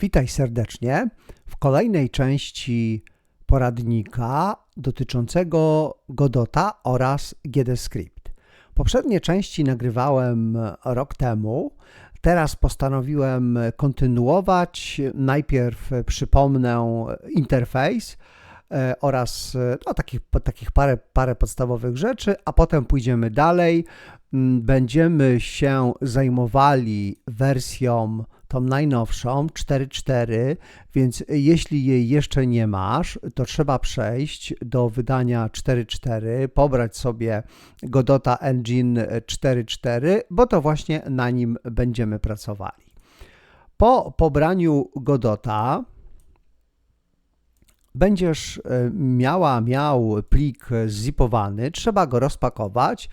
Witaj serdecznie w kolejnej części poradnika dotyczącego Godota oraz GDScript. Poprzednie części nagrywałem rok temu. Teraz postanowiłem kontynuować. Najpierw przypomnę interfejs oraz no, takich, takich parę, parę podstawowych rzeczy, a potem pójdziemy dalej. Mm, Będziemy się zajmowali wersją tą najnowszą 4.4, więc jeśli jej jeszcze nie masz, to trzeba przejść do wydania 4.4, pobrać sobie Godota Engine 4.4, bo to właśnie na nim będziemy pracowali. Po pobraniu Godota będziesz e, miała, miał plik zipowany, trzeba go rozpakować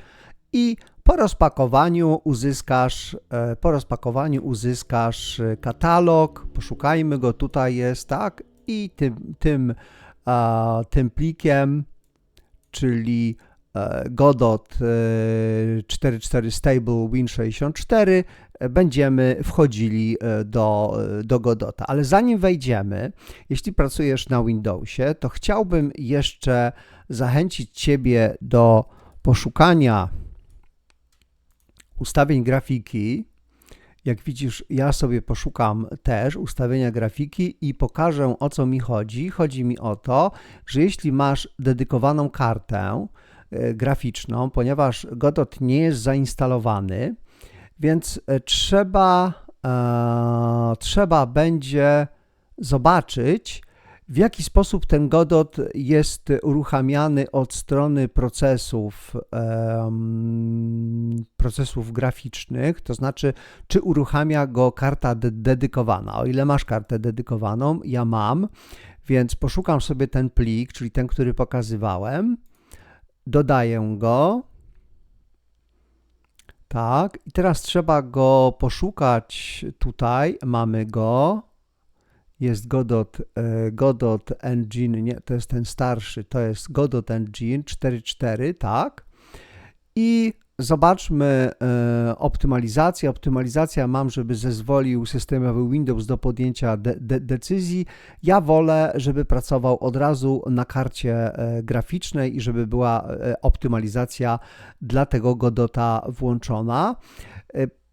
i po rozpakowaniu uzyskasz, e, po rozpakowaniu uzyskasz katalog, poszukajmy go, tutaj jest, tak, i tym, tym, tym plikiem, czyli Godot 4.4 Stable Win64 będziemy wchodzili do, do Godota. Ale zanim wejdziemy, jeśli pracujesz na Windowsie, to chciałbym jeszcze zachęcić Ciebie do poszukania ustawień grafiki. Jak widzisz, ja sobie poszukam też ustawienia grafiki i pokażę o co mi chodzi. Chodzi mi o to, że jeśli masz dedykowaną kartę e, graficzną, ponieważ Godot nie jest zainstalowany, więc e, trzeba, e, trzeba będzie zobaczyć, w jaki sposób ten Godot jest uruchamiany od strony procesów, procesów graficznych, to znaczy, czy uruchamia go karta de dedykowana. O ile masz kartę dedykowaną, ja mam, więc poszukam sobie ten plik, czyli ten, który pokazywałem, dodaję go. Tak, i teraz trzeba go poszukać tutaj. Mamy go jest Godot, e, Godot Engine, nie, to jest ten starszy, to jest Godot Engine 4.4, tak? I zobaczmy e, optymalizację. Optymalizacja mam, żeby zezwolił systemowy Windows do podjęcia de, de, decyzji. Ja wolę, żeby pracował od razu na karcie e, graficznej i żeby była optymalizacja dla tego Godota włączona.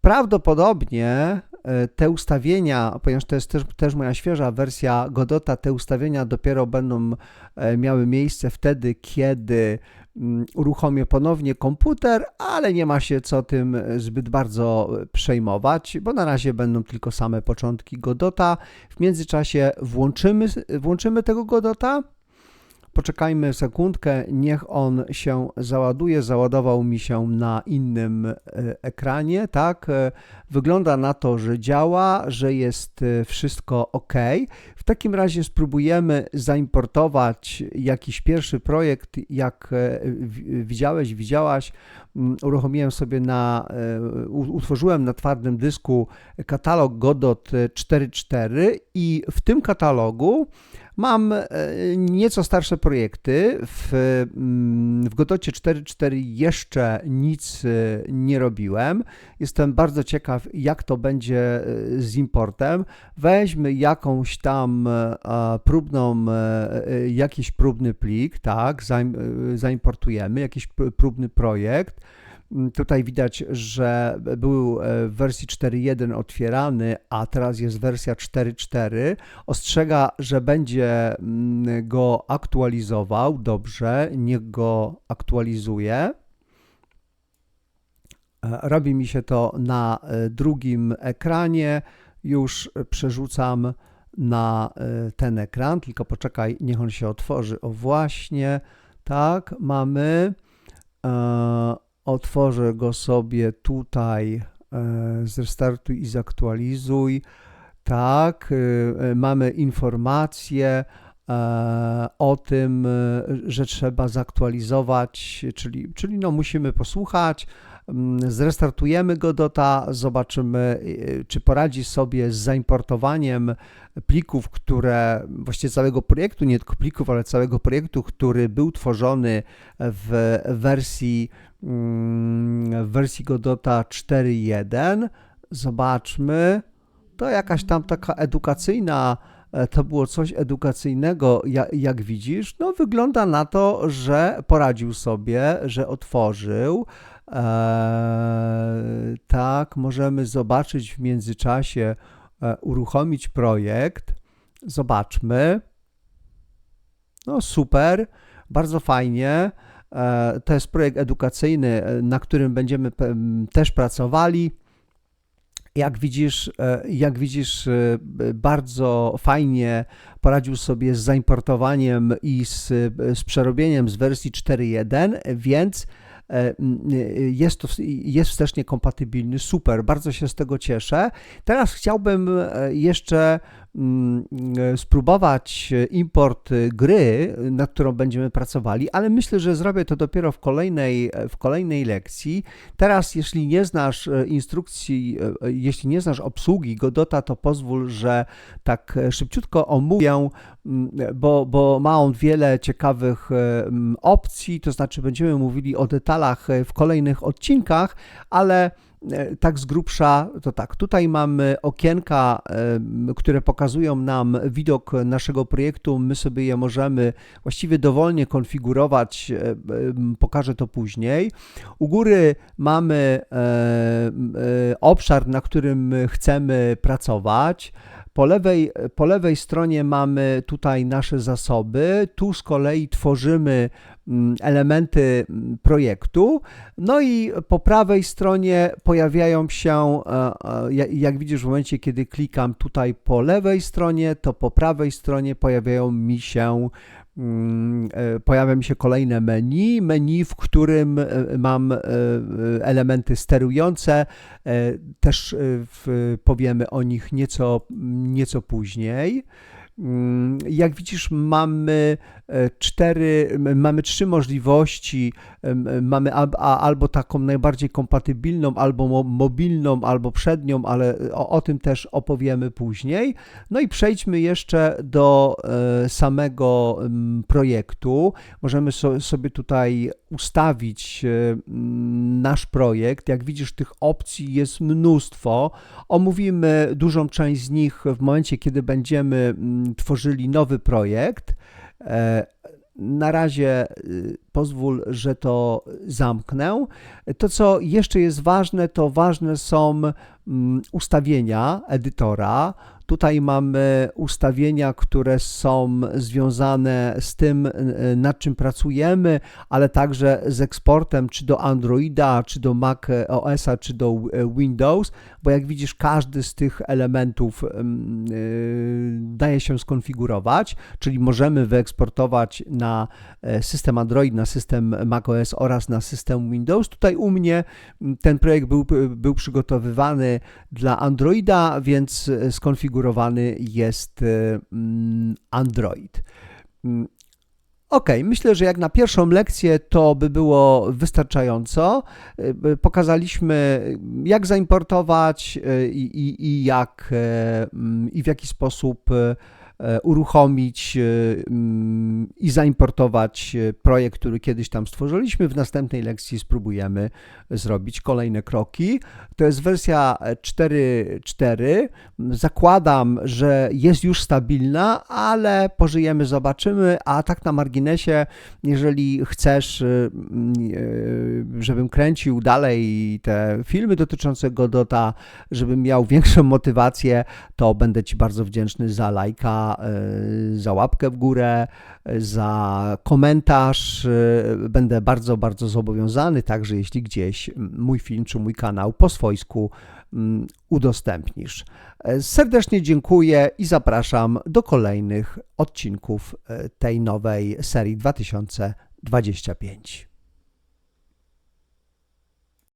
Prawdopodobnie E, te ustawienia, ponieważ to jest też, też moja świeża wersja Godota, te ustawienia dopiero będą e, miały miejsce wtedy, kiedy uruchomię ponownie komputer, ale nie ma się co tym zbyt bardzo przejmować, bo na razie będą tylko same początki Godota. W międzyczasie włączymy, włączymy tego Godota Poczekajmy sekundkę, niech on się załaduje. Załadował mi się na innym e, ekranie, tak? E, wygląda na to, że działa, że jest e, wszystko ok. W takim razie spróbujemy zaimportować jakiś pierwszy projekt, jak widziałeś, widziałaś. Mm, uruchomiłem sobie na, utworzyłem na twardym dysku katalog Godot 4.4 i w tym katalogu Mam e, nieco starsze projekty. W, mm, w Godocie 4.4 jeszcze nic e, nie robiłem. Jestem bardzo ciekaw, jak to będzie e, z importem. Weźmy jakąś tam próbną, jakiś próbny plik, tak, zaimportujemy, jakiś próbny projekt tutaj widać, że był e, w wersji 4.1 otwierany, a teraz jest wersja 4.4. Ostrzega, że będzie mm, go aktualizował. Dobrze, niech go aktualizuje. E, robi mi się to na e, drugim ekranie. Już przerzucam na ten ekran, tylko poczekaj, niech on się otworzy. O właśnie, tak, mamy otworzę go sobie tutaj, e, zrestartuj i zaktualizuj. Tak, e, e, mamy informację o tym, że trzeba zaktualizować, czyli, czyli no musimy posłuchać, zrestartujemy Godota, zobaczymy, czy poradzi sobie z zaimportowaniem plików, które, właściwie całego projektu, nie tylko plików, ale całego projektu, który był tworzony w wersji Mm, w wersji Godota 4.1. Zobaczmy. to jakaś tam taka edukacyjna, e, to było coś edukacyjnego, jak widzisz. No, wygląda na to, że poradził sobie, że otworzył. Eee, tak, możemy zobaczyć w międzyczasie, e, uruchomić projekt. Zobaczmy. No super, bardzo fajnie. E, to jest projekt edukacyjny, e, na którym będziemy też pracowali. Jak widzisz, e, jak widzisz, bardzo fajnie poradził sobie z zaimportowaniem i z, z przerobieniem z wersji 4.1, więc jest to jest wstecznie kompatybilny, super, bardzo się z tego cieszę. Teraz chciałbym jeszcze e, spróbować import gry, nad którą będziemy pracowali, ale myślę, że zrobię to dopiero w kolejnej, w kolejnej lekcji. Teraz, jeśli nie znasz e, instrukcji, e, jeśli nie znasz obsługi Godota, to pozwól, że tak szybciutko omówię, mm, bo, bo ma on wiele ciekawych mm, opcji, to znaczy będziemy mówili o detalach w kolejnych odcinkach, ale E, tak z grubsza, to tak, tutaj mamy okienka, e, które pokazują nam widok naszego projektu. My sobie je możemy właściwie dowolnie konfigurować, e, pokażę to później. U góry mamy obszar, na którym chcemy pracować. Po lewej, po lewej stronie mamy tutaj nasze zasoby, tu z kolei tworzymy elementy mm, projektu. No i po prawej stronie pojawiają się, e, e, jak widzisz w momencie, kiedy klikam tutaj po lewej stronie, to po prawej stronie pojawiają mi się Mm, e, pojawia mi się kolejne menu, menu, w którym mam elementy sterujące, też powiemy o nich nieco, nieco później. Mm, jak widzisz, mamy e, cztery, mamy trzy możliwości. Mamy albo taką najbardziej kompatybilną, albo mobilną, albo przednią, ale o, o tym też opowiemy później. No i przejdźmy jeszcze do e, samego projektu. Możemy sobie tutaj ustawić e, nasz projekt. Jak widzisz, tych opcji jest mnóstwo. Omówimy dużą część z nich w momencie, kiedy będziemy tworzyli nowy projekt. E, na razie y, pozwól, że to zamknę. To, co jeszcze jest ważne, to ważne są ustawienia edytora. Tutaj mamy ustawienia, które są związane z tym, y, nad czym pracujemy, ale także z eksportem czy do Androida, czy do Mac OS-a, czy do y, Windows, bo jak widzisz, każdy z tych elementów daje się skonfigurować, czyli możemy wyeksportować na e, system Android, na system macOS oraz na system Windows. Tutaj u mnie ten projekt był, był przygotowywany dla Androida, więc e, skonfigurowany jest e, Android. Ok, myślę, że jak na pierwszą lekcję to by było wystarczająco. Pokazaliśmy, jak zaimportować i, i, i jak i w jaki sposób E, uruchomić e, mm, i zaimportować e, projekt, który kiedyś tam stworzyliśmy. W następnej lekcji spróbujemy zrobić kolejne kroki. To jest wersja 4.4. Zakładam, że jest już stabilna, ale pożyjemy, zobaczymy. A tak na marginesie, jeżeli chcesz, żebym kręcił dalej te filmy dotyczące Godota, żebym miał większą motywację, to będę Ci bardzo wdzięczny za lajka E, za łapkę w górę, za komentarz. E, będę bardzo, bardzo zobowiązany, także jeśli gdzieś mój film czy mój kanał po swojsku udostępnisz. E, serdecznie dziękuję i zapraszam do kolejnych odcinków tej nowej serii 2025.